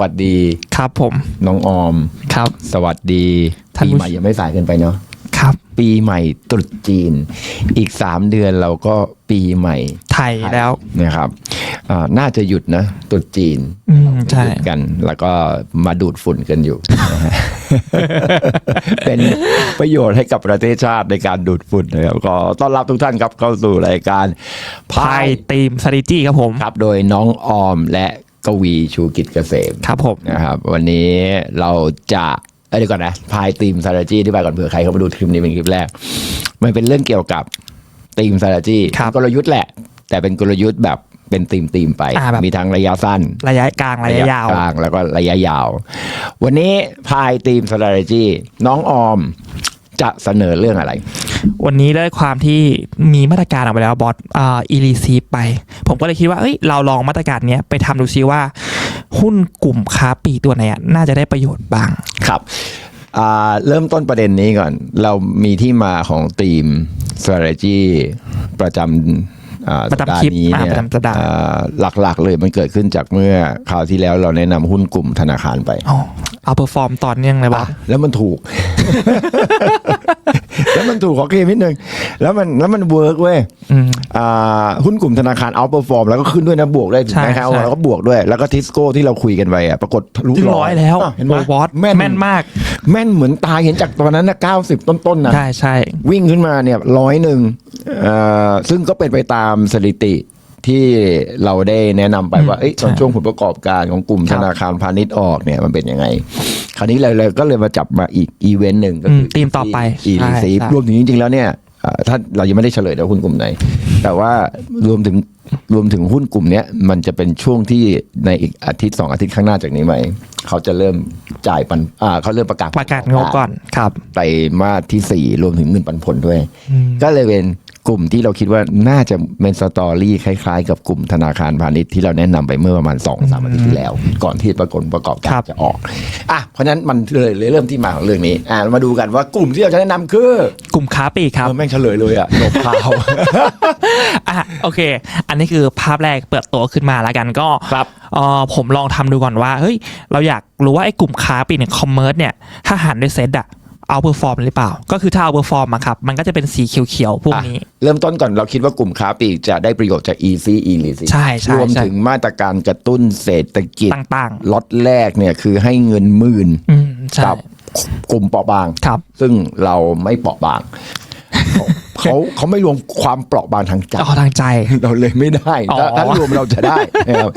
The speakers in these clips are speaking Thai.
วัสดีครับผม น้องออมครับ สวัสดีท่านปีผู้ ใหม่ยังไม่สายเกินไปเนาะครับ ปีใหม่ตรุษจีน อีกสามเดือนเราก็ปีใหม่ไทยแล้ว นะครับอ่าน่าจะหยุดนะตรุษจีน อืมใช่ หยุดกันแล้วก็มาดูดฝุ่นกันอยู่ นะฮะเป็นประโยชน์ให้กับประเทศชาติในการดูดฝุ่นนะครับก็ต้อนรับทุกท่านครับเข้าสู่รายการพายทีมสต r a t e g y ครับผม ครับโดยน้องออมและ กวีชูกิจเกษมครับผมนะครับ วันนี้เราจะเอ้ยเดี๋ยวก่อนนะพายทีม s t r a t e g y ที่ไปก่อนเผื่อใครเขามาดูคลิปนี้เป็นคลิปแรก มันเป็นเรื่องเกี่ยวกับทีม s t r a t e g y ครับกลยุทธ์แหละ แต่เป็นกลยุทธ์แบบเป็นทีมทีมๆไปอ่าแบบมีทั้งระยะสั้น ระยะกลาง ระยะยาวกลางแล้วก็ระยะยาว วันนี้พายทีม s t r a t e g y น้องออม จะเสนอเรื่องอะไร วันนี้ด้วยความที่มีมาตรการออกไปแล้วบอสอ่าอีลีซีไป ผมก็เลยคิดว่าเอ้ยเราลองมาตรการเนี้ยไปทำดูซิว่า หุ้นกลุ่มค้าปลีกตัวไหนอะน่าจะได้ประโยชน์บ้าง ครับอ่าเริ่มต้นประเด็นนี้ก่อน เรามีที่มาของทีม strategy ประจำอ่า ประจำสัปดาห์คลิปนี้เนี่ยอ่าประจำสัปดาห์อ่าหลักๆเลยมันเกิดขึ้นจากเมื่อคราวที่แล้วเราแนะนำหุ้นกลุ่มธนาคารไปอ๋อเอาเปอร์ฟอร์มตอนเนื่องเลยบอสแล้วมันถูก แล้วมันถูกขอเคลมนิดนึง แล้วมันแล้วมันเวิร์กเว้ยอืมอ่าหุ้นกลุ่มธนาคารเอาเปอร์ฟอร์มแล้วก็ขึ้นด้วยนะบวกได้ถูกไหมใช่ครับใช่แล้วก็บวกด้วยแล้วก็ทิสโก้ที่เราคุยกันไปอะปรากฏทะลุถึงร้อยแล้วะเห็นไหมโอ้บอสแม่นแม่นมาก แม่นเหมือนตายเห็นจากตอนนั้นนะเก้าสิบต้นๆนะใช่ใช่วิ่งขึ้นมาเนี่ยร้อยหนึ่งเอ่อซึ่งก็เป็นไปตามสถิติ ที่เราได้แนะนำไปว่าเอ้ยตอนช่วงผลประกอบการของกลุ่มธนาคารพาณิชย์ออกเนี่ยมันเป็นยังไง คราวนี้เราเลยก็เลยมาจับมาอีกอีเวนต์หนึ่งก็คือมธีมต่อไปอีใช่ลีซีใช่รวมถึงจริงๆแล้วเนี่ยเอ่อถ้าเรายังไม่ได้เฉลยนะหุ้นกลุ่มไหน แต่ว่ารวมถึงรวมถึงหุ้นกลุ่มเนี้ยมันจะเป็นช่วงที่ในอีกอาทิตย์สองอาทิตย์ข้างหน้าจากนี้ไหมเขาจะเริ่มจ่ายปันอ่าเขาเริ่มประกาศประกาศงบก่อนครับไตรมาสที่4รวมถึงเงินปันผลด้วย ก็เลยเป็น กลุ่มที่เราคิดว่าน่าจะเป็นสตอรี่คล้ายๆ กับกลุ่มธนาคารพาณิชย์ที่เราแนะนำไปเมื่อประมาณ2อสามอาทิตย์ที่แล้ว ก่อนที่ปรากฏประกอบกาครัรบจะออกอะเพราะฉะนั้นมันเลยเลยเริ่มที่มาของเรื่องนี้อะมาดูกันว่ากลุ่มที่เราจะแนะนำคือกลุ่มค้าปลีกครับเออแม่งเฉลยเลยอะหลบพราวอะโอเค อันนี้คือภาพแรกเปิดตัวขึ้นมาแล้วกันก็ครับเออผมลองทำดูก่อนว่าเฮ้ยเราอยากรู้ว่าไอ้กลุ่มค้าปลีกเนี่ยคอมเมอร์สเนี่ยถ้าหันด้วยเซตอะ เอาเปอร์ฟอร์มหรือเปล่า ก็คือถ้าเอาเปอร์ฟอร์มอะครับ มันก็จะเป็นสีเขียวๆ พวกนี้อะเริ่มต้นก่อนเราคิดว่ากลุ่มค้าปลีกจะได้ประโยชน์จาก easy e l e a s y ใช่ใช่รวมใช่ถึงมาตรการกระตุ้นเศรษฐกิจต่างล็อตแรกเนี่ยคือให้เงินหมื่นๆอืมใช่กับกลุ่มเปราะบางครับ ซึ่งเราไม่เปราะบางเขาเขาไม่รวมความเปราะบางทางใจอ๋อทางใจ เราเลยไม่ได้อ๋อถ้าถ้ารวมเราจะได้นะครับ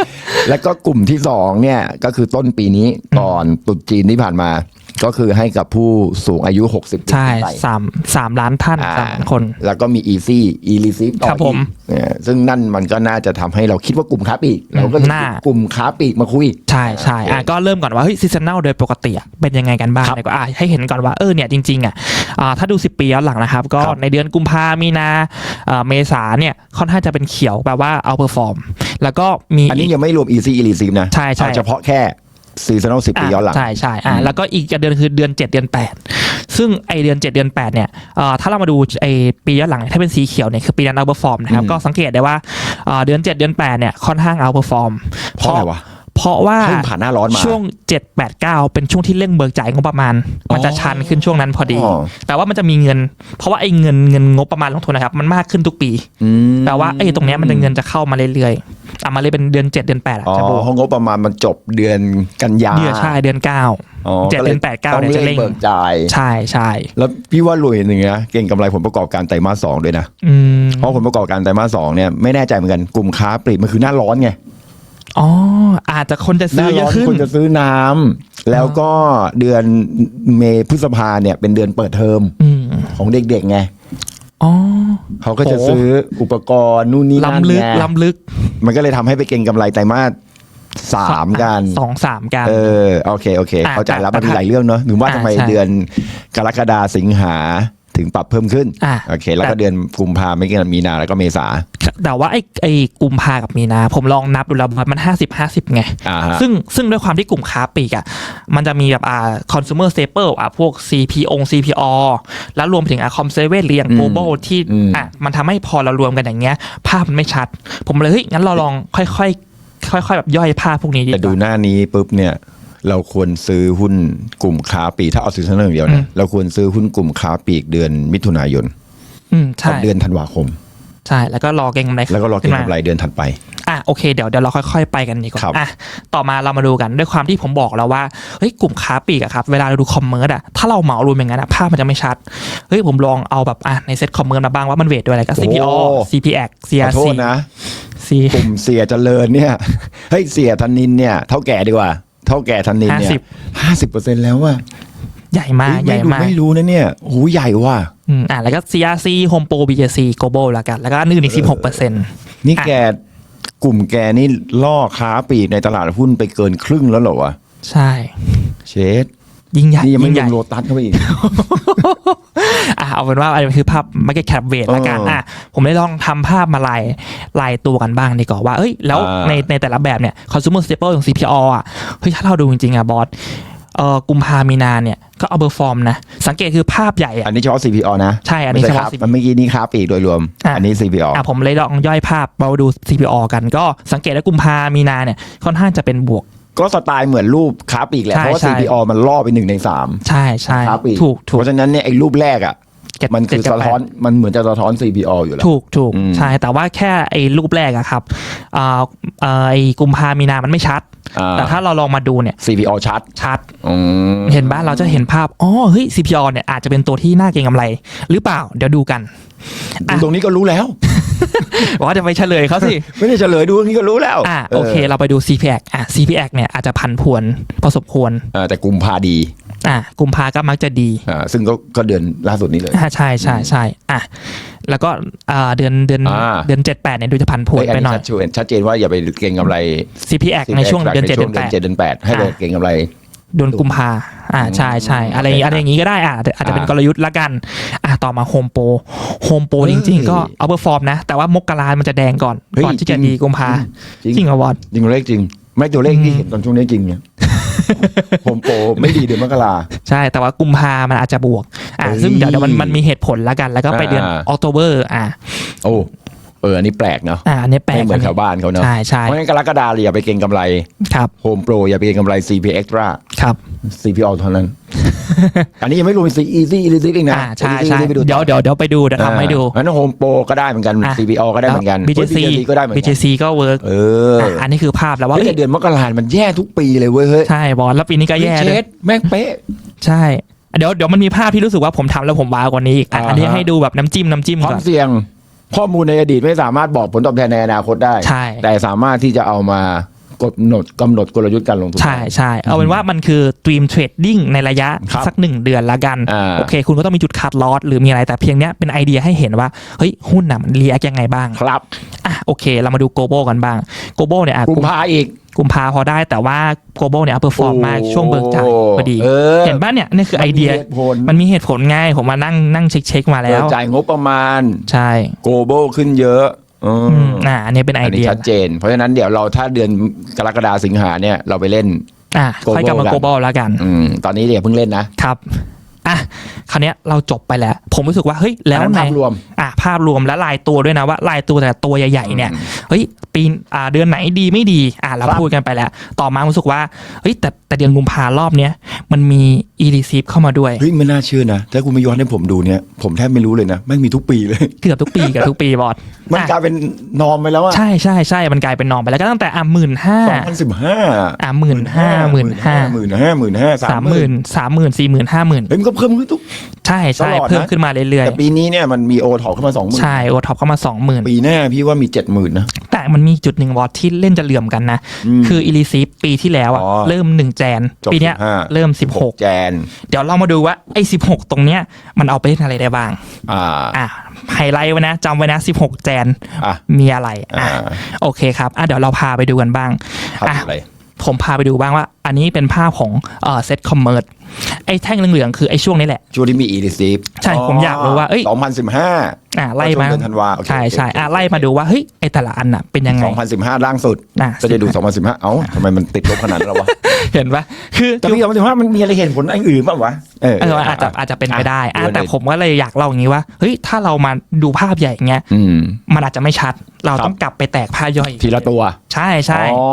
แล้วก็กลุ่มที่สองเนี่ยก็คือต้นปีนี้ก่อนตรุษจีนที่ผ่านมา ก็คือให้กับผู้สูงอายุ 60ปีใช่ขึ้นไป สามสามล้านท่านอ่าสามล้านคน แล้วก็มี easy e r e c e i v ต่อครับผมอีกเนี่ยซึ่งนั่นมันก็น่าจะทำให้เราคิดว่ากลุ่มค้าปลีกเราก็เลยน่าหยิบกลุ่มค้าปลีกมาคุย ใช่ใช่อะก็เริ่มก่อนว่าเฮ้ยซีซันแนลโดยปกติอะเป็นยังไงกันบ้างครับเนี่ยก็อะให้เห็นก่อนว่าเออเนี่ยจริงๆอะอ่าถ้าดู 10 ปีย้อนหลังนะครับ ก็ครับในเดือนกุมภามีนาเอ่อเมษาเนี่ยค่อนข้างจะเป็นเขียวแปลว่าเอาเปอร์ฟอร์ม แล้วก็มีอันนี้ยังไม่รวม easy e r e c e i v นะใช่ใช่ เอาเฉพาะแค่ seasonal 10ปีย้อนหลัง ใช่ใช่อ่าแล้วก็อีกเดือนคือเดือน 7 เดือน 8 ซึ่งไอเดือน 7 เดือน8เนี่ยเอ่อถ้าเรามาดูไอปีย้อนหลังเนี่ยถ้าเป็นสีเขียวเนี่ยคือปีนั้นเอาเปอร์ฟอร์มนะครับอืมก็สังเกตได้ว่าเอ่อเดือน 7 เดือน8เนี่ยค่อนข้างเอาเปอร์ฟอร์มเพราะอะไรวะ เพราะว่าเพิ่งผ่านหน้าร้อนมา ช่วง 7 8 9 เป็นช่วงที่เร่งเบิกจ่ายงบประมาณ มันจะชันขึ้นช่วงนั้นพอดี อ๋อ แต่ว่ามันจะมีเงิน เพราะว่าไอ้เงินเงินงบประมาณลงทุนนะครับ มันมากขึ้นทุกปี อืมแต่ว่าไอ้ตรงเนี้ยมันจะเงินจะเข้ามาเรื่อยๆอะมาเลยเป็นเดือน 7 เดือน8อะอ๋อจะโบเพราะงบประมาณมันจบเดือนกันยาเดือนใช่เดือน9 อ๋อเจ็ดก็ลยเดือนแปดเก้าต้องเนี่ยจะเร่เร่งงเบิกจ่าย ใช่ใช่แล้วพี่ว่ารวยหนึ่งนะเก่งกำไรผลประกอบการไตรมาสสองด้วยนะ อืมเพราะผลประกอบการไตรมาสสองเนี่ยไม่แน่ใจเหมือนกันกลุ่มค้าปลีกมันคือหน้าร้อนไง อ๋ออาจจะคนจะหซื้น้าอเยร้ออะนขึ้น คนจะซื้อน้ำแล้วก็เดือนเมษพฤษภาเนี่ยเป็นเดือนเปิดเทอมอืมของเด็กๆไงอ๋อเขาก็จะโหซื้ออุปกรณ์นู่นนี่นั่นล้ำลึกไงล้ำลึกมันก็เลยทำให้ไปเก่งกำไรไตรมาสสามกัน สองสามกัน เออโอเคโอเค อะเข้าใจแล้วแต่มันมีหลายเรื่องเนาะหรือว่าอะทำไมใช่ เดือนกรกฎาสิงหา ถึงปรับเพิ่มขึ้นอะโอเค แล้วก็แต่ เดือนกุมภาไม่กี่มีนาแล้วก็เมษาแต่ว่าไอ้ไอ้กุมภากับมีนา ผมลองนับดูแล้วมันห้าสิบห้าสิบไง อ่าฮะซึ่งซึ่งด้วยความที่กลุ่มค้าปลีกอะมันจะมีแบบอ่า consumer staple อะพวก CPO CPO แล้วรวมไปถึงอะ com s e v e n หรืออย่าง global ที่อืมอะมันทำให้พอเรารวมกันอย่างเงี้ย ภาพมันไม่ชัด ผมเลยเฮ้ยงั้นเราลองค่อยๆค่อยๆแบบย่อยภาพพวกนี้ดีแต่กดูว่าหน้านี้ปุ๊บเนี่ย เราควรซื้อหุ้นกลุ่มค้าปลีกถ้าเอาซีซันอย่างเดียวนะเราควรซื้อหุ้นกลุ่มค้าปลีกเดือนมิถุนายนอืมกัใช่บเดือนธันวาคม ใช่แล้วก็รอเก็งกำไรแล้วก็รอเก็งกำไรขึ้นมาเดือนถัดไป อะโอเคเดี๋ยวเดี๋ยวเราค่อยๆไปกันดีกว่าครับ อะต่อมาเรามาดูกันด้วยความที่ผมบอกแล้วว่าเฮ้ยกลุ่มค้าปลีกอะครับเวลาเราดูคอมเมอร์สอะถ้าเราเหมารวมอย่างนั้นอะภาพมันจะไม่ชัดเฮ้ยผมลองเอาแบบอะในเซ็ตคอมเมอร์สมาบ้างว่ามันเวทด้วยอะไรก็ CPO CPX ขอโท CRC ษนะ C กลุ่มเสียเจริญเนี่ย เฮ้ยเสียธนินเนี่ย เท่าแก่ดีกว่า เท่าแก่ธนินเนี่ยห้าสิบเปอร์เซ็นแล้วว่าใหญ่มากใหญ่ไม่รู้มากไม่รู้นะเนี่ยโอ้โหใหญ่ว่ะอืมอะแล้วก็ CRC Home Pro BJC Global แล้วกัน แล้วก็อื่นอีก16เปอร์เซ็นต์นี่แกกลุ่มแกนี่ล่อค้าปลีกในตลาดหุ้นไปเกินครึ่งแล้วเหรอวะใช่ เชด ยิ่งใหญ่นี่ยังไม่ยิ่งรใหวญ่ มโลตัสเข้าไปอีก อะเอาเป็นว่าอันนี้คือภาพ market cap weight ละกันเอออ่อะผมได้ลองทำภาพมาลายลายตัวกันบ้างดีกว่าว่าเอ้ยแล้วอ่า ในในแต่ละแบบเนี่ย consumer staple อย่าง CPO อะเฮ้ยถ้าเราดูจริงๆอะบอสเอ่อกุมภามีนาเนี่ย ก็เอาเบอร์ฟอร์มนะ สังเกตคือภาพใหญ่อะ อันนี้เฉพาะ CPO นะใช่อันนี้ไม่เฉใช่พาะครับ CPO มันเมื่อกี้นี้ค้าปลีกโดยรวม อะ อันนี้ CPO อะผมเลยลองย่อยภาพเราดู CPO กันก็สังเกตว่ากุมภามีนาเนี่ยค่อนข้างจะเป็นบวก ก็สไตล์เหมือนรูปค้าปลีกแหละ ใช่เพราะว่า ใช่ CPO มันล่อไปหนึ่งในสามใช่ใช่ค้าปลีกถูกถูก เพราะฉะนั้นเนี่ยไอ้รูปแรกอะ เจ็ดมันคือเจ็ดสะท้อนมันเหมือนจะสะท้อน CPO อยู่แล้ว ถูกถูกอืม ใช่แต่ว่าแค่ไอ้รูปแรกอะครับอ่าอ่าไอ้กุมภามีนามันไม่ชัดอ่า แต่ถ้าเราลองมาดูเนี่ย CPO ชัดชัดอืมเห็นบ้านเราจะเห็นภาพอ๋อเฮ้ย CPO เนี่ยอาจจะเป็นตัวที่น่าเก็งกำไร หรือเปล่า เดี๋ยวดูกันอะดูตรงนี้ก็รู้แล้วว่าจะไปเฉลยเขาสิ ไม่ได้เฉลยดูตรงนี้ก็รู้แล้วอะโอเค เราไปดู CPX อะ CPX เนี่ยอาจจะพันพวนพอสมควรเออแต่กุมภาดีอะกุมภาก็มักจะดีอ่าซึ่งก็ก็เดือนล่าสุดนี้เลยอะใช่ใช่ใช่อะ แล้วก็อ่าเดือนเดือนอ่าเดือนเจ็ดแปดเนี่ยดูจะพันพวนเฮ้ยอัไปนหน่นี้อยชัดเจนชัดเจนว่าอย่าไปเก็งกำไร CPX ในช่วงเดือนเจ็ดเดือนแปดเจ็ดเดือนแปดให้ไปอ่าเก็งกำไรเดือนกุมภาอ่าใช่ใช่อะไรโอเคอะไรอย่างงี้ก็ได้อะอาจจะอาจจะเป็นอ่ากลยุทธ์ละกันอะต่อมาโฮมโปรโฮมโปรเฮ้จยริง ๆ ก็เอาเปอร์ฟอร์มนะ แต่ว่ามกรามันจะแดงก่อนเฮ้ยก่อนที่จะจริงดีกุมภาจริงจริงเหรอวอนจริงตัวเลขจริง ไม่ตัวเลขที่อืมเห็นตอนช่วงนี้จริงเนี่ยผมโปรไม่ดีเดือนมกราใช่แต่ว่ากุมภามันอาจจะบวก อะเฮ้ยซึ่งเดี๋ยวเดี๋ยวมันมันมีเหตุผลละกันแล้วก็ไปเดือนอ่าออกโตเบอร์อะโอ้เอออันนี้แปลกเนาะอะอันนี้แปลกไม่เหมือนอัชาวบ้านเขาเนาะใช่ใช่เพราะงั้นกรกฎาคมอย่าไปเก็งกำไรครับโฮมโปรอย่าไปเก็งกำไร CP Extra ครับ CPO เท่านั้น อันนี้ยังไม่รวม Easy Easy อีกนะอ่าใช่ Easy ใช่ Easy ไปดูเดี๋ยวเดี๋ยวเดี๋ยวไปดูเดี๋ยวทำให้ดูงั้นโฮมโปรก็ได้เหมือนกันอะ CPO ก็ได้เหมือนกันแล้ว BJC โอ้ย BJC ก็ได้เหมือนกัน BJC ก็เวิร์กเอออะอันนี้คือภาพแล้วว่าเฮ้ยเอ้แต่ยเดือนมกราคมมันแย่ทุกปีเลยเว้ยเฮ้ยใช่บอลแล้วปีนี้ก็แย่เฮ้ด้วยเช็ดแม่งเป๊ะใช่ เดี๋ยวเดี๋ยวมันมีภาพที่รู้สึกว่าผมทำแล้วผมว้าวกว่านี้อีกอะอ่าฮะอันนี้ให้ดูแบบน้ำจิ้มน้ำจิ้มควาก่อมนเสี่ยงข้อมูลในอดีตไม่สามารถบอกผลตอบแทนในอนาคตได้ ใช่ แต่สามารถที่จะเอามา กำหนดกำหนดกลยุทธ์การลงทุน ใช่ใช่เอาเป็นว่ามันคือ dream trading ในระยะครับสักหนึ่งเดือนละกัน อ่า โอเค คุณก็ต้องมีจุดคัดลอสหรือมีอะไรแต่เพียงเนี้ยเป็นไอเดียให้เห็นว่าเฮ้ยหุ้นน่ะมันรีแอคยังไงบ้างครับอะโอเค เรามาดู global กันบ้าง global เนี่ยอะกุมภาอีกกุมภาพอได้แต่ว่า global เนี่ย perform มากช่วงเบิกจ่ายพอดี เออเห็นป่ะเนี่ยนี่คือไอเดีย มันมีเหตุผลมันมีเหตุผลง่ายผมมานั่งนั่งเช็คเช็คๆมาแล้วเออจ่ายงบประมาณ ใช่ โกลบอลขึ้นเยอะ อืมอืมอ่าอันนี้เป็นไออันเดีนี้ยชัดเจน เพราะฉะนั้นเดี๋ยวเราถ้าเดือนกรกฎาสิงหาเนี่ยเราไปเล่น อะค่อยกลับมา global กัน global แล้วกัน อืมตอนนี้เดี๋ยวเพิ่งเล่นนะครับ อะคราวเนี้ยเราจบไปแล้ว ผมรู้สึกว่าเฮ้ยแล้วอันในนั้นภาพรวมอะภาพรวมและลายตัวด้วยนะว่าลายตัวแต่ละตัวใหญ่ๆเนี่ยเฮ้ยปีอ่าเดือนไหนดีไม่ดีอะเราครับพูดกันไปแล้ว ต่อมารู้สึกว่าเฮ้ยแต่แต่เดือนกุมภารอบเนี้ยมันมี e r e c e i v e เข้ามาด้วยเฮ้ยไม่น่าเชื่อนะถ้าคุณไม่ย้อนให้ผมดูเนี่ยผมแทบไม่รู้เลยนะแม่งมีทุกปีเลยเกือบทุกปีเกือบทุกปีบอสมันอะกลายเป็นนอมไปแล้วอะใช่ใช่ใช่มันกลายเป็นนอมไปแล้วก็ตั้งแต่อะหมื่นห้าสองพันสิบห้าอะหมื่นห้าหมื่นห้าหมื่นห้าหมื่นห้าสามหมื่นสามหมื่นสี่หมื่นห้าหมื่นเฮ้ยมันก็เพิ่มขึ้นทุก ใช่ใช่ตลอดนะ เพิ่มขึ้นมาเรื่อยแต่ปีนี้เนี่ยมันมีโอท็อปเข้ามาสองหมื่ๆนใช่โอท็อปเข้ามาสองหมื่นปีหน้าพี่ว่ามีเจ็ดหมื่นนะ แต่มันมีจุดหนึ่งวอตที่เล่นจะเหลื่อมกันนะ อืมคืออีลีซีปีที่แล้วอะอ๋อเริ่มหนึ่งแจน จบปีเนี้ย15 เริ่มสิบหกแจน เดี๋ยวเรามาดูว่าไอ้สิบหกตรงเนี้ยมันเอาไปเล่นอะไรได้บ้าง อ่า อะไฮไลท์ไว้นะจำไว้นะสิบหกแจนอะ มีอะไรอ่าอะโอเคครับอะเดี๋ยวเราพาไปดูกันบ้างภาพอะอะไร ผมพาไปดูบ้างว่า อันนี้เป็นภาพของเอ่อเซ็ตคอมเมอร์ส ไอ้แท่งเหลืองๆคือไอ้ช่วงนี้แหละ ช่วงที่มีอีดิซีฟใช่ผมอยากรู้ว่าเอ้ยส องพันสิบห้าอะไล่มาช่วงเดือนธันวาโอเคใช่ใช่โอเค อะไล่มาดูว่าเฮ้ยไอแต่ละอันอะเป็นยังไง 2015 ล่างสุดอะ ก็จะดู 2015 เอ้าทำไมมันติดลบขนาดนั้นแล้ววะ เห็นปะคือ แต่คือปี2015มันมีอะไรเห็นผลอันอื่นบ้างวะเออเอออาจจะอาจจะเป็นไปได้อะดูในแต่ผมก็เลยอยากเล่าอย่างนี้ว่าเฮ้ยถ้าเรามาดูภาพใหญ่อย่างเงี้ยอืม มันอาจจะไม่ชัด เราครับ ต้องกลับไปแตกภาพย่อยทีละตัวใช่ใช่อ๋อ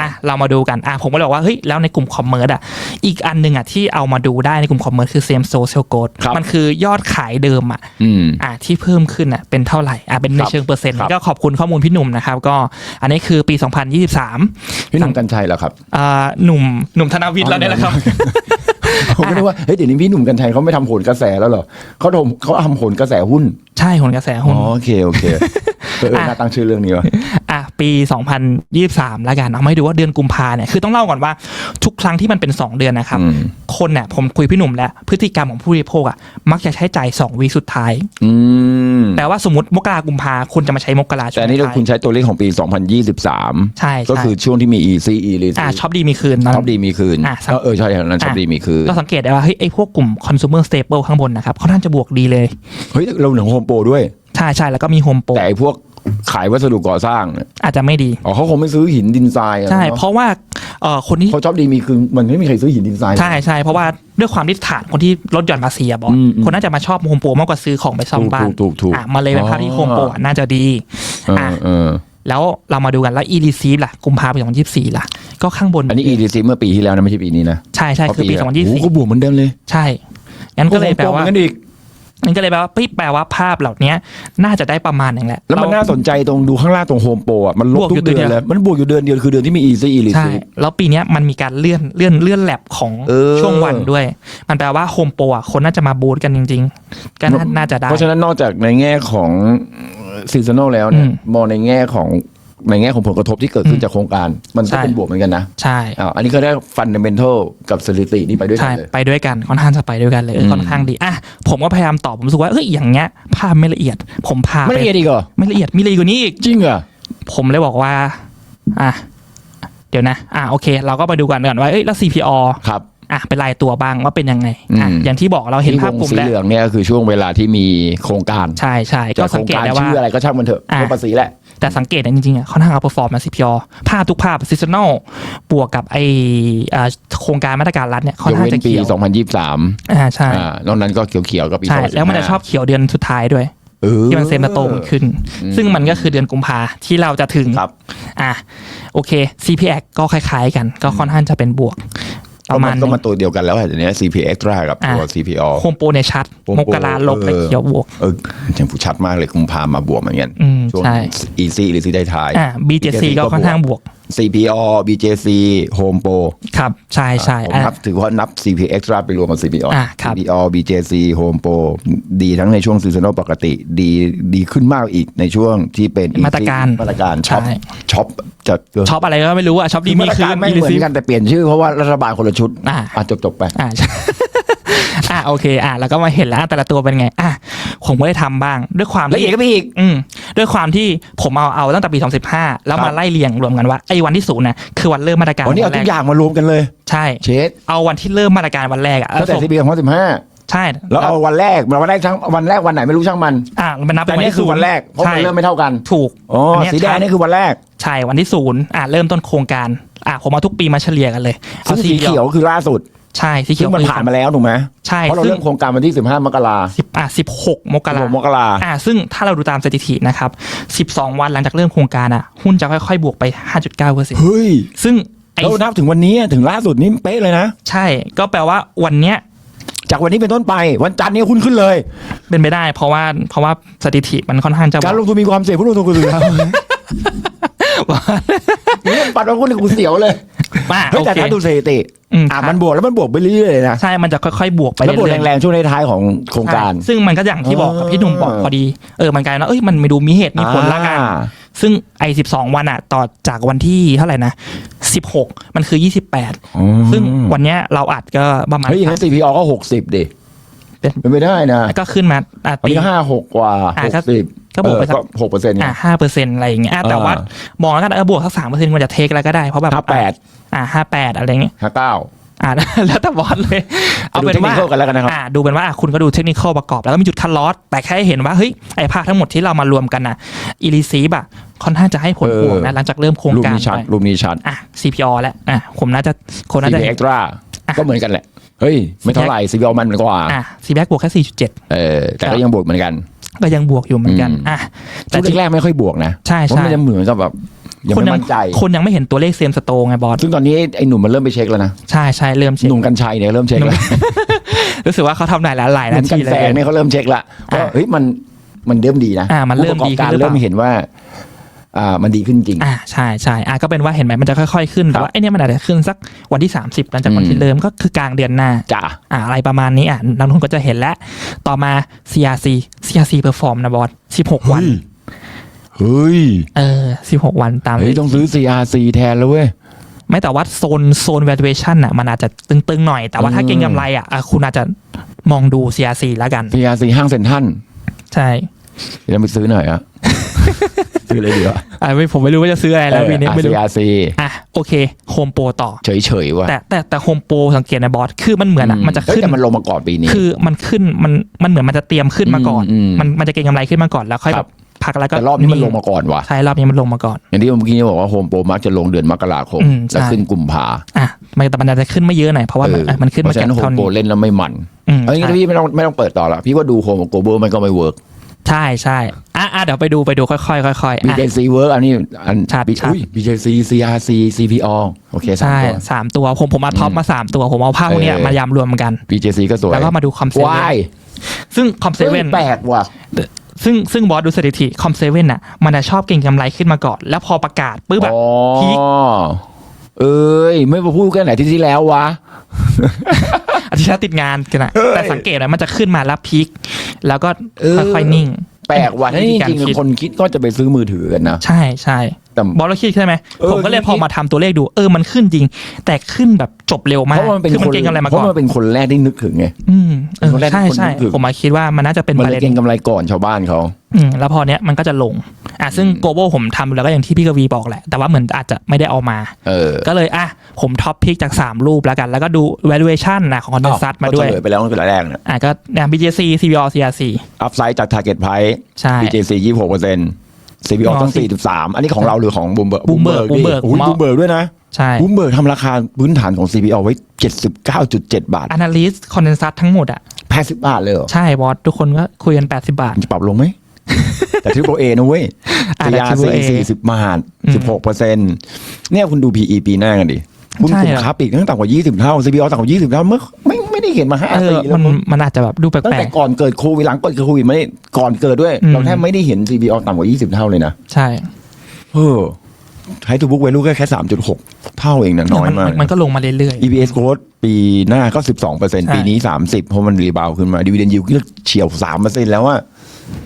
อะเรามาดูกันอะผมก็เลยบอกว่าเฮ้ยแล้วในกลุ่มคอมเมอร์สอะอีกอันหนึ่งอะที่เอามาดูได้ในกลุ่มคอมเมอร์สคือเซมโซเชียลโกดครับมันคือยอดขายเดิมอะอืม อะที่เพิ่มขึ้นอะเป็นเท่าไหร่อะเป็นในครับเชิงเปอร์เซ็นต์ครับก็ขอบคุณข้อมูลพี่หนุ่มนะครับ ก็อันนี้คือปี 2023 พี่หนุ่มกัญชัยเหรอครับอ่าหนุ่มหนุ่มธนาวิทย์แล้วเนี่ยแหละครับผมไม่รู้ว่าเฮ้ยเดี๋ยวนี้พี่หนุ่มกัญชัยเขาไม่ทำโหนกระแสแล้วเหรอเขาทำเขาทำโหนกระแสหุ้น ใช่ผลกระแสอ๋หุ้นอโอเคโอเค เออเออน่าตั้งชื่อเรื่องนี้วะอะปี 2023 แล้วกันเอามาให้ดูว่าเดือนกุมภาเนี่ยคือต้องเล่าก่อนว่าทุกครั้งที่มันเป็น 2 เดือนนะครับอืมคนเนี่ยผมคุยพี่หนุ่มแล้ว พฤติกรรมของผู้บริโภคอะมักจะใช้จ่าย2วีคสุดท้ายอืมแต่ว่าสมมติมกรากุมภาคุณจะมาใช้มกราช่แต่วงอันนี้เราท้ายคุณใช้ตัวเลขของปี 2023 ใช่ก็ใช่คือช่วงที่มี EC e หรืออ่าช็อปดีมีคืนตอนช็อปดีมีคืนอะสังเออใช่นั้นช็อปดีมีคืนก็สังเกตได้ว่าเฮ้ยไอ้พวกกลุ่ม consumer staple ข้างบนนะครับเขาน่าจะบวกดีเลยเฮ้ยเราหนังโฮมโปรด้วยใช่ใช่แล้วก็มีโฮมโปรแต่ไอ้พวก ขายวัสดุก่อสร้างเนี่ยอาจจะไม่ดี อ๋อเขาคงไม่ซื้อหินดินทรายอะใช่เนอะเพราะว่าเอ่อคนที่ เขาชอบดีมีคือมันไม่มีใครซื้อหินดินทราย ใช่ใช่เพราะว่าด้วยความที่ฐานคนที่ลดหย่อนภาษีอะบอสอืมอืมคนน่าจะมาชอบโฮมโปรมากกว่าซื้อของไปซ่อมถูกบ้านถูกถูกถูกอะมาเลยเป็นภาพที่โฮมโปรอะน่าจะดีเอออะเออแล้วเรามาดูกันแล้ว e r e c e i v e ล่ะกุมภาพันธ์2024ล่ะ ก็ข้างบนอันนี้ EDC เมื่อปีที่แล้วนะไม่ใช่ปีนี้นะใช่ใช่คือปีโอ้โหก็บวกเหมือนเดิมเลย2024ใช่งั้นก็เลยแปลว่า โอ้โหโกงกันอีก งั้นก็เลยแปลว่าเฮ้ยแปลว่าภาพเหล่านี้น่าจะได้ประมาณหนึงแหละ แล้วมันเรน่าสนใจตรงดูข้างล่างตรงโฮมโปรอะมันลบบวกทุอยู่กเดือนเดือนเลยมันบวกอยู่เดือนเดียวคือเดือนที่มี EC e หรือใช่แล้วปีเนี้ยมันมีการเลื่อนเลื่อนเลื่อนแลบของเออช่วงวันด้วย มันแปลว่าโฮมโปรอะคนน่าจะมาบูตกันจริง ๆ ก็น่าน่าจะได้ เพราะฉะนั้นนอกจากในแง่ของซีซันอลแล้วเนี่ยอืมมองในแง่ของ ในแง่ของผลกระทบที่เกิดขึ้นอืมจากโครงการ มันก็ใช่เป็นบวกเหมือนกันนะใช่อ้าวอันนี้ก็ได้ฟันเดเมนทัลกับสถิตินี่ไปด้วยกัใช่นเลยไปด้วยกันค่อนข้างจะไปด้วยกันเลยเอออืมค่อนข้างดีอะผมก็พยายามตอบผมรู้สึกว่าเฮ้ยอย่างเงี้ยภาพไม่ละเอียด ผมพาไม่ไปละเอียดอีกเหรอไม่ละเอียดมีละเอียดกว่านี้อีกจริงเหรอผมเลยบอกว่าอะเดี๋ยวนะอะโอเค เราก็ไปดูกันก่อนว่าเอ้ยแล้ว CPO ครับอะเป็นรายตัวบ้างว่าเป็นยังไงอะอืมอย่างที่บอกเราเห็นที่ภาพวงกลุ่มสีแล้วเหลืองเนี่ยก็คือช่วงเวลาที่มีโครงการ ใช่ใช่ก็แต่โคสัรงงเกตการได้ว่าชื่ออะไรก็ช่างมันเถอะอะเรื่องภาษีแหละ แต่สังเกตเนี่ยจริงๆอะค่อนข้างเอาเปอร์ฟอร์มนะ CPO ภาพทุกภาพ seasonal บวกกับไออ่าโครงการมาตรการรัฐเนี่ยค่อนยกข้างเว้จะนปีเขียว2023อ่าใช่อ่านอกนั้นก็เขียวๆกับปีใช่2015แล้วมันจะชอบเขียวเดือนสุดท้ายด้วยเออที่มันเซนโตมันขึ้นอืมซึ่งมันก็คือเดือนกุมภาที่เราจะถึงครับอะโอเค CPX ก็คล้ายๆกัน ก็ค่อนข้างจะเป็นบวก ประมาณก็นึงมาตัวเดียวกันแล้วอะเดี๋ยวนี้ CP Extra กับตัวอะ CPO โฮมโปรเนี่ยชัดโฮมมโปรกราลบเออและเขียวบวก เออยังผู้ชัดมากเลยคุมพามาบวกเหมือนกันอืมช่วงใช่ Easy หรือซีได้ท้ายอ่า BJC ก็ค่อนข้างบวก CPO BJC Home Pro ครับ ใช่ใช่ผมอะนับถือว่านับ CP Extra ไปรวมกับ CPO อะครับ CPO BJC Home Pro ดีทั้งในช่วงซีซันอลปกติ ดีดีขึ้นมากอีกในช่วงที่เป็น Easy มาตรการมาตรการช็อปใช่ช็อปจะเกินช็อปอะไรก็ไม่รู้อะช็อปดีคือมีมาตรคืการนไม่เหมือนกันแต่เปลี่ยนชื่อเพราะว่ารัฐบาลคนละชุดอ่าอะจบจบๆไปอ่าใช่ อ่าโอเคอ่าแล้วก็มาเห็นแล้วแต่ละตัวเป็นไงอะผมก็ได้ทำบ้างด้วยความละเอียดก็ไปอีก อืมด้วยความที่ผมเอาเอาตั้งแต่ปี2015แล้วครัมาบไล่เรียงรวมกันว่าไอ้วันที่ศูนย์น่ะคือวันเริ่มมาตรการวันนี้เอาแรทุกกอย่างมารวมกันเลย ใช่ เช็ดเอาวันที่เริ่มมาตรการวันแรกอะตั้งแต่ส่งที่ปี2015ใช่แล้วเอาวันแรกวันแรกช่างวันแรกวันไหนไม่รู้ช่างมัน อ่ามันนับแต่เป็นวันนี่ที่คือศูวันนย์แรกเพราะมันใช่เริ่มไม่เท่ากันถูกอ๋ออันเนี้ย สีแดงชัดนี่คือวันแรกใช่วันที่ศูนย์อ่าเริ่มต้นโครงการอ่าผมเอาทุกปีมาเฉลี่ยกันเลยซึ่งสีเขียวคือล่าสุด ใช่สีเขีซึ่ยวงมันผ่านมาแล้วถูกไหมใช่เพราะเราซึ่งเริ่มโครงการวันที่ 15 มกราสิบอ่าสิบหกมกรา 16มกรา อ่าซึ่งถ้าเราดูตามสถิตินะครับสิบสองวันหลังจากเริ่มโครงการอะ หุ้นจะค่อยๆ บวกไปห้าจุดเก้าเปอร์เซ็นต์เฮ้ย ซึ่งไอ้แล้วนับถึงวันนี้ถึงล่าสุดนี่เป๊ะเลยนะ ใช่ ก็แปลว่าวันเนี้ยจากวันนี้เป็นต้นไป วันจันทร์นี้หุ้นขึ้นเลย เป็นไปได้ เพราะว่าเพราะว่าสถิติมันค่อนข้างจะบการอกลงทุนมีความเสี่ยงผู้ลงทุนคือครับเนี่ยปัดว่าหุ้นกูเสียวเลย ว่าเฮ้ยโอแต่เค ถ้าดูสถิติอืม อะมันบวกแล้วมันบวกไปเรื่อยๆเลยนะใช่มันจะค่อยๆ บวกไปแล้วบวกเรื่อยๆแรงๆช่วงท้ายๆของโครงการ ใช่ซึ่งมันก็อย่างที่บอกกับพี่หนุ่มบอกอ่าพอดี เออมันกลายเป็นว่าเอ้ยมันไม่ดูมีเหตุมีผลละกัน อ่า ซึ่งไอ้สิบสองวันอะต่อจากวันที่เท่าไหร่นะสิบหกมันคือยี่สิบแปดอ๋อซึ่งวันเนี้ยเราอัดก็ประมาณเฮ้ยอย่างนั้น CPO ก็หกสิบดิเป็น เป็นไปได้นะก็ขึ้นมาอะวันตี นี้ห้าหกกว่าอะหกก็สิบก็บวกไปสัก หกเปอร์เซ็นต์ อ่าห้าเปอร์เซ็นต์อะไรอย่างเงี้ยอะแต่ว่าอ่มองแล้วกันเออบวกสักสามเปอร์เซ็นต์มันจะเทคแล้วก็ได้เพราะแบบห้าแปด อ่าห้าแปดอะไรเงี้ยห้าเก้าอ่าแล้วแต่บอสเลย เอาดูเป็เทนคนิว่าคกันแล้วกันนะครับอ่าดูเป็นว่าอะคุณก็ดูเทคนิคประกอบ แล้วก็มีจุดคัดลอสแต่แค่ให้เห็นว่าเฮ้ยไอ้ภาคทั้งหมดที่เรามารวมกันน่ะอีลีซีบอะค่อนข้างจะให้ผลบวกนะหลังจากเริ่มโครงรูปการนี้ชัดไปรูปนี้ชัดอะ CPO แล้วอะผมน่าจะคนน่าจะ CP เห็น Extra ก็เหมือนกันแหละ เฮ้ย ไม่เท่าไหร่ CPO มันกว่าอะ c b a c บวกแค่4.7เออแต่ก็ยังบวกเหมือนกัน ก็ยังบวกอยู่เหมือนกันอืมอะช่แต่วงแรกๆไม่ค่อยบวกนะใช่เพราะใช่มันจะเหมือนกับแบบ ยังคนไม่ยังมั่นใจ คนยังไม่เห็นตัวเลขเซมสโตไงบอสซึ่งตอนนี้ไอ้หนุ่มมันเริ่มไปเช็คแล้วนะ ใช่ใช่เริ่มเช็ค หนุ่มกัญชัยเนี่ยเริ่มเช็คแล้วรู้สึกว่าเขาทำหลายหลายหนานุ่มกัทีนเลแสงยเนี่ยเขาเริ่มเช็คละว่าอ่าเฮ้ยมันมันเริ่มดีนะอ่ามันเริ่มดีผู้ประกอบการขึ้นหรือเปล่าเริ่มเห็นว่า อ่ามันดีขึ้นจริง อ่าใช่ใช่อะก็เป็นว่าเห็นไหมมันจะค่อยๆขึ้นครัแต่บว่าไอ้เนี่ยมันอาจจะขึ้นสักวันที่ 30หลังจากวันอืมที่เริ่มก็คือกลางเดือนหน้า จ้ะอ่าอะไรประมาณนี้อะนักลงทุนก็จะเห็นแล้ว ต่อมา CRC CRC perform นะบอส16 วัน เฮ้ย เออ16วันตาม เฮ้ย ต้องซื้อ CRC แทนแล้วเว้ย ไม่แต่ว่าโซนโซน valuation อะ มันอาจจะตึงๆหน่อย แต่ว่าถ้าอืมเก็งกำไรอะอะ คุณอาจจะมองดู CRC แล้วกัน CRC ห้างเซ็นทรัลใช่เดี๋ยวเราไปซื้อหน่อยอะซื้อเลยดีกว่าอะไม่ผมไม่รู้ว่าจะซื้ออะไรแล้ววีนี้เออไม่รู้ CRC อะโอเคโฮมโปรต่อ เฉยๆว่ะแต่แต่แต่โฮมโปรสังเกตนะบอสคือมันเหมือนอะมันจะเฮ้ยขึ้นแต่มันลงมาก่อนปีนี้ คือมันขึ้นมันมันเหมือนมันจะเตรียมขึ้นมาก่อนอืมอืมมันมันจะเก็งกำไรขึ้นมาก่อนแล้วค่อยคแบรับบ พักแล้วก็แต่รอบนี้มันลงมาก่อนว่ะใช่รอบนี้มันลงมาก่อน อย่างที่เมื่อกี้บอกว่าโฮมโปรมักจะลงเดือนมกราคมอืมใช่แล้วขึ้นกุมภาอะมันแต่มันอาจจะขึ้นไม่เยอะหน่อยเพราะว่ามันเอออะมันขึ้นเพมาราะฉะจากนั้นโฮมเท่าโปรนี้เล่นแล้วไม่มันอืมเอ้ยใช่พี่ไม่ต้องไม่ต้องเปิดต่อละพี่ว่าดูโฮมโกลบอลมันก็ไม่เวิร์กใช่ใช่อะอะเดี๋ยวไปดูไปดูค่อยๆค่อยๆอะ BJC เวิร์กอันนี้อันชัด B- ชัดอุ้ย BJC CRC CPO โอเคสามใช่ตัวสามตัวผมผมมาท็อปมาสามตัวผมเอาภาพพวกเนี้ยเออมายำรวมกัน BJC ก็สวยแล้วก็มาดูคอมเซเว่วานยซึ่งคอมเซเว่นแปลกว่ะ ซึ่งซึ่งบอสดูสถิติคอมเซเว่นอะ มันจะชอบเก่งกำไรขึ้นมาก่อน แล้วพอประกาศปุ๊บแบบอ๋อพีคเอ้ย ไม่มาพูดกันไหนที่ที่แล้ววะ อาทิตย์หน้าติดงานกันนะแต่สังเกตนะมันจะขึ้นมาแล้วพีคแล้วก็เออค่อยๆนิ่ง แปลกว่ะถ้าวิธีจการริงคิด ๆคนคิดก็จะไปซื้อมือถือกันนะ ใช่ใช่แต่บอสเราคิดใช่ไหมเออผมก็เลยคิดพอมาทำตัวเลขดูเออมันขึ้นจริง แต่ขึ้นแบบจบเร็วมาเพกราะว่ามันเป็นคือคมันนเก่งกำไรมาเพก่อราะนมันเป็นคนแรกที่นึกถึงไง อืมเออคนแรกใช่ที่คนใช่นึกถึง ผมมาคิดว่ามันน่าจะเป็นมันประเลยเด็นเก่งกำไรก่อนชาวบ้านเขา อืมแล้วพอเนี้ยมันก็จะลง อะซึ่งโกลบอลผมทำแล้วก็อย่างที่พี่กวีบอกแหละ แต่ว่าเหมือนอาจจะไม่ได้เอามา เออก็เลยอะผมท็อปพิกจาก 3 รูปแล้วกัน แล้วก็ดู valuation นะของคอนเดนซัตมาด้วยเฉลยไปแล้วตั้งแต่แรกเนี่ยอะก็เนี่ย BJC CBO CRC อัพไซด์จาก Target Price ใช่ BJC ยี่สิบหกเปอร์เซ็นต์ CPO ต้องอ๋อสี่สิบสามอันนี้ของเราหรือของบูมเบิร์ก Bloomberg Bloomberg โอ้ยผมเอาบูมเบิร์กด้วยนะใช่บูมเบิร์กทำราคาพื้นฐานของ CPO ไว้ 79.7 บาท analyst คอนเดนซัตทั้งหมดอะแพงสิบบาทเลยเหรอใช่บอสทุกคนก็คุยกัน 80 บาทมันจะปรับลงไหม แต่ทริปเอนะเว้ยอะแต่ CRC Triple A สี่สิบบาทอืมสิบหกเปอร์เซ็นต์เนี่ยคุณดู PE ปีหน้ากันดิคุณใช่กลุ่มอะ ค้าปลีกตั้งต่ำกว่า 20 เท่า CPO ต่ำกว่า 20 เท่าเมื่อไม่ไม่ได้เห็นมาห้าเออปีแล้มัวนมั้งมันอาจจะแบบดูแปตั้งลแต่ก ก่อนเกิดโควิดหลังเกิดโควิดไม่ได้ก่อนเกิดด้วย อืม เราแทบไม่ได้เห็น CPO ต่ำกว่า 20 เท่าเลยนะๆใช่เออไฮทูบุ๊กไวลูกแค่ 3.6 เท่าเองนะน้อยมากนมันก็ลงมาเรื่อย EPS growth ปีหน้าก็ 12เปอร์เซ็นต์ใช่ ปีนี้ 30 เพราะมันรีบาวขึ้นมา dividend yield ก็เฉียว3เปอร์เซ็นต์แล้วอะ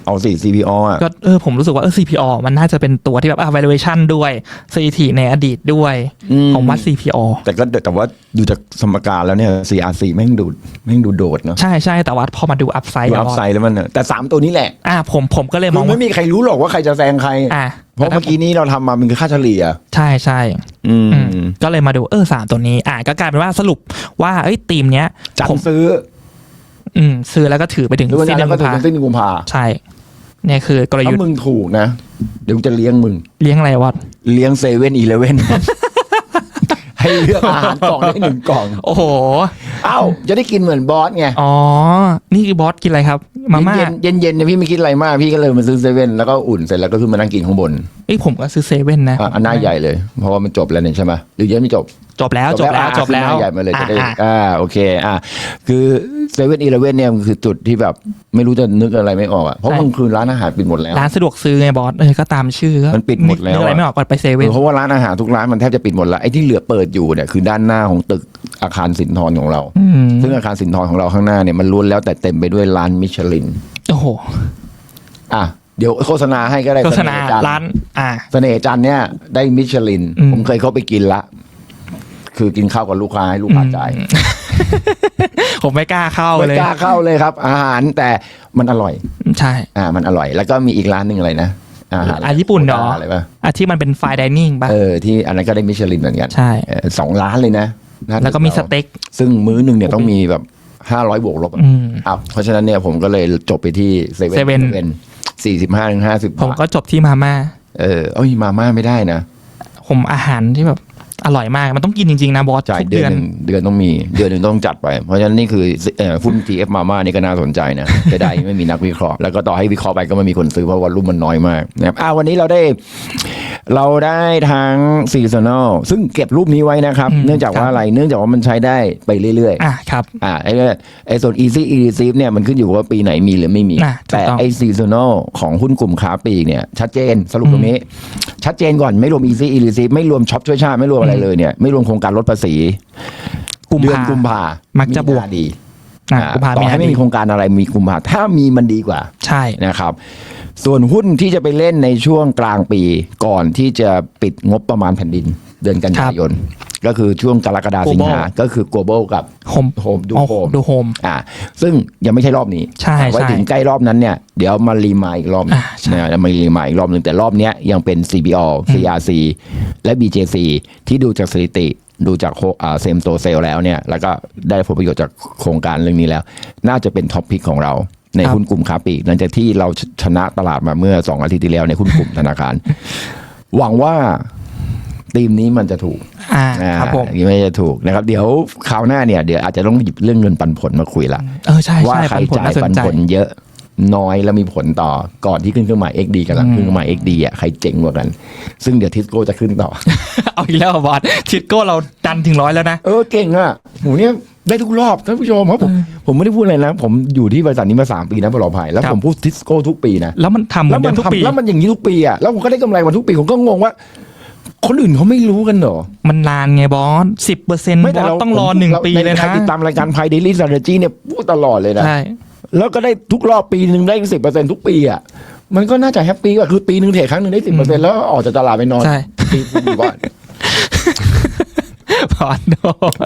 เอาสิ CPO อะๆก็เออผมรู้สึกว่าเออ CPO มันน่าจะเป็นตัวที่แบบอะ valuation ด้วยสถิติในอดีตด้วยอืมของวัด CPO แต่ก็แต่ว่าดูจากสมการแล้วเนี่ย CRC แม่งดูแม่งดูโดดเนาะใช่ใช่แต่ว่าพอมาดูอัพไซด์ดูอัพไซด์แล้วมันอะแต่ 3 ตัวนี้แหละ อะผมผมก็เลยมมัองนว่าไม่มีใครรู้หรอกว่าใครจะแซงใครอะเพราะเมื่อกี้นี้เราทำมามันคือค่าเฉลี่ย ใช่ใช่อืมอืมก็เลยมาดูเออสามตัวนี้ อะก็กลายเป็นว่าสรุปว่าเอ้ยทีมเนี้ยจันผมซื้อ อืมซื้อแล้วก็ถือไปถึงหรือวันสิ้นนั้นเดือนก็กุมถึงภาสิ้นกุมภาใช่ เนี่ยคือกลยุทถ้าธ์มึงถูกนะ เดี๋ยวกูจะเลี้ยงมึง เลี้ยงอะไรวะเลี้ยงเซเว่นอีเลเว่น ให้เลือกอาหารกล่องได้หนึ่งกล่อง โอ้โห เอ้า จะได้กินเหมือนบอสไงอ๋อ นี่คือบอสกินอะไรครับ มาม่าเย็นเย็นเย็นๆเนี่ยพี่ไม่คิดอะไรมาก พี่ก็เลยมาซื้อเซเว่นแล้วก็อุ่นเสร็จแล้วก็ขึ้นมานั่งกินข้างบนเอ้ยผมก็ซื้อเซเว่นนะอะอันหน้าใหญ่เลย เพราะว่ามันจบแล้วเนี่ยใช่ไหมหรือยังไม่จบ จบแล้วจบแล้วจบแล้วอะขึ้นหน้าใหญ่มาเลยจะได้อะอ่าโอเคอ่าคือเซเว่นอีเลเว่นเนี่ยมันคือจุดที่แบบไม่รู้จะนึกอะไรไม่ออกอะเพราะมันคือร้านอาหารปิดหมดแล้วร้านสะดวกซื้อไงบอสเออก็ตามชื่อก็มันปิดหมดแล้วนึกอะไรอะไม่ออกก็ไปเซเว่นเพราะว่าร้านอาหารทุกร้านมันแทบจะปิดหมดแล้วไอ้ที่เหลือเปิดอยู่เนี่ยคือด้านหน้าของตึกอาคารสินทรของเราอืมซึ่งอาคารสินทรของเราข้างหน้าเนี่ยมันล้วนแล้วแต่เต็มไปด้วยร้านมิชลินโอ้โหอะเดี๋ยวโฆษณาให้ก็ได้โฆษณาเสห์จันทร้านอ่าเสน่ห์จันทร์เนี่ยได้มิชลินอืมผมเคยเข้าไปกินละ คือกินข้าวกับลูกค้าให้ลูกค้าจ่ายผมไม่กล้าเข้าไม่เลยกล้าเข้าเลยครับ อาหารแต่มันอร่อย ใช่อ่ามันอร่อย แล้วก็มีอีกร้านหนึ่งอะไรนะอาหารอะญี่ปุ่นเหรออะไรปะอะที่มันเป็นไฟดิเนิ่งป่ะเออที่อันนั้นก็ได้มิชลินเหมือนกันใช่เออสองร้านเลยนะน่าจะแล้วก็มีสเต็กซึ่งมื้อหนึ่งเนี่ยต้องมีแบบห้าร้อยบวกลบอะอืมอ้าวเพราะฉะนั้นเนี่ยผมก็เลยจบไปที่เซเว่น Seven สี่สิบห้าถึงห้าสิบผมบาทก็จบที่มาม่าเออเอ้ยมาม่าไม่ได้นะ ผมอาหารที่แบบ อร่อยมากมันต้องกินจริงๆนะบอสจ่ายทุกเดืเดืออนน หนึ่งเดือนต้องมีเดือนหนึ่งต้องจัดไป เพราะฉะนั้นนี่คือเอ่อหุ้น GF มาม่านี่ก็น่าสนใจนะจะได้ไม่มีนักวิเคราะห์แล้วก็ต่อให้วิเคราะห์ไปก็ไม่มีคนซื้อเพราะว่ารุ่มมันน้อยมากนะครับอ้าววันนี้เราได้ เราได้ทั้งซีซันอลซึ่งเก็บรูปนี้ไว้นะครับ อืมเนื่องจากว่าครับ อะไรเนื่องจากว่ามันใช้ได้ไปเรื่อยๆ อะครับ อ่าไอ้เนี่ยไอ้ส่วน easy e receive เนี่ยมันขึ้นอยู่ว่าปีไหนมีหรือไม่มีอะถูกแต่ต้องไอ้ seasonal ของหุ้นกลุ่มค้าปลีกเนี่ยชัดเจนสรุปตรงนี้ ชัดเจนก่อนไม่รวม easy e receive ไม่รวมช็อปช่วยชาติไม่รวมอะไรเลยเนี่ยไม่รวมโครงการลดภาษีกุมเดือนภา กุมภามักจะบวกดีอะอ่ากุมภาต่อให้ไม่ดีมีโครงการอะไรมีกุมภาถ้ามีมันดีกว่าใช่ นะครับ ส่วนหุ้นที่จะไปเล่นในช่วงกลางปีก่อนที่จะปิดงบประมาณแผ่นดินเดือนกันยายน ก็คือช่วงกรกฎาสิงหา ก็คือ global กับโฮมโฮมดูอ๋อโฮมดูโฮมอ่าซึ่งยังไม่ใช่รอบนี้ใช่ไว้ใช่ถึงใกล้รอบนั้นเนี่ยเดี๋ยวมารีมายอีกรอบหนึ่งอ่าใช่นะมารีมายอีกรอบหนึ่งแต่รอบเนี้ยยังเป็น CBO CRC และ BJC ที่ดูจากสถิติดูจากโคอ่าเซมโตเซลแล้วเนี่ย แล้วก็ได้ผลประโยชน์จากโครงการเรื่องนี้แล้ว น่าจะเป็นท็อปพิกของเรา ในหุ้นกลุ่มค้าปลีกหลังจากที่เราชนะตลาดมาเมื่อสองอาทิตย์ที่แล้วในหุ้นกลุ่มธนาคาร หวังว่าทีมนี้มันจะถูกอ่าอ่าครับผมไม่จะถูกนะครับ เดี๋ยวคราวหน้าเนี่ยเดี๋ยวอาจจะต้องหยิบเรื่องเงินปันผลมาคุยละเออใช่ว่าใช่ใครปันผลจ่ายน่าสปันนใจผลเยอะน้อยแล้วมีผลต่อก่อนที่ขึ้นเครื่องหมาย XD กำลังอืมขึ้นเครื่องหมาย XD อะใครเจ๋งกว่ากัน ซึ่งเดี๋ยวทิสโก้จะขึ้นต่อ เอาอีกแล้วเหรอบอสทิดโก้เราดันถึงร้อยแล้วนะ เออเก่งอะหมูเนี่ย ได้ทุกรอบท่านผู้ชมเพราะผมผมไม่ได้พูดอะไรนะ ผมอยู่ที่บริษัทนี้มาสามปีนะปลอดภัยแล้วครับผมพูดทิสโก้ทุกปีนะแล้วมันทำเหมืแล้อวนเดิมันมทุกปีทำแล้วมันอย่างนี้ทุกปีอะแล้วผมก็ได้กำไรมาทุกปีผมก็งงว่าคนอื่นเขาไม่รู้กันเหรอ มันนานไงบอสสิบเปอร์เซ็นต์บไม่แต่อสเราต้องรอผมหนึ่งราปีเลยใครนะติดตามรายการ Pi Daily Strategy เนี่ยพูดตลอดเลยนะใช่แล้วก็ได้ทุกรอบปีหนึ่งได้สิบเปอร์เซ็นทุกปีอะ มันก็น่าจะแฮปปี้กว่าคือปีหนึ่งเทรดครั้งหนึ่งได้สิบเปอร์เซ็นแล้วออกจากตลาดไปนอนใช่ปีคุณอยู่บ้าน บอสโด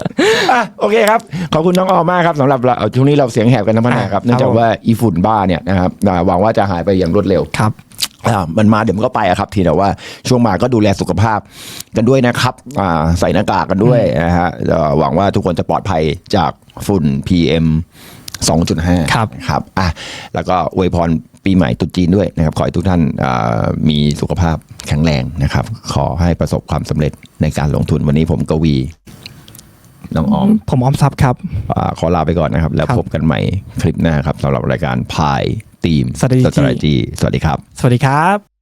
นอะโอเคครับ ขอบคุณน้องออมมากครับสำหรับเราช่วงนี้เราเสียงแหบกันทั้งแผนกครับอะเนื่องจากครับผมว่าอีฝุ่นบ้าเนี่ยนะครับอ่าหวังว่าจะหายไปอย่างรวดเร็วครับอ่ามันมาเดี๋ยวมันก็ไปอะครับทีแต่ว่าช่วงมาก็ดูแลสุขภาพกันด้วยนะครับอ่าใส่หน้ากากกันด้วยนะฮะเอ่อหวังว่าทุกคนจะปลอดภัยจากฝุ่น PM 2.5 ครับครับอะแล้วก็อวยพร ปีใหม่ตรุษจีนด้วยนะครับ ขอให้ทุกท่านอ่ามีสุขภาพแข็งแรงนะครับ ขอให้ประสบความสำเร็จในการลงทุนวันนี้ผมกวีน้องออม ผมออมทรัพย์ครับอาขอลาไปก่อนนะครับ แล้วครับพบกันใหม่คลิปหน้าครับสำหรับรายการพายทีม Strategy สวัสดีครับ สวัสดีครับ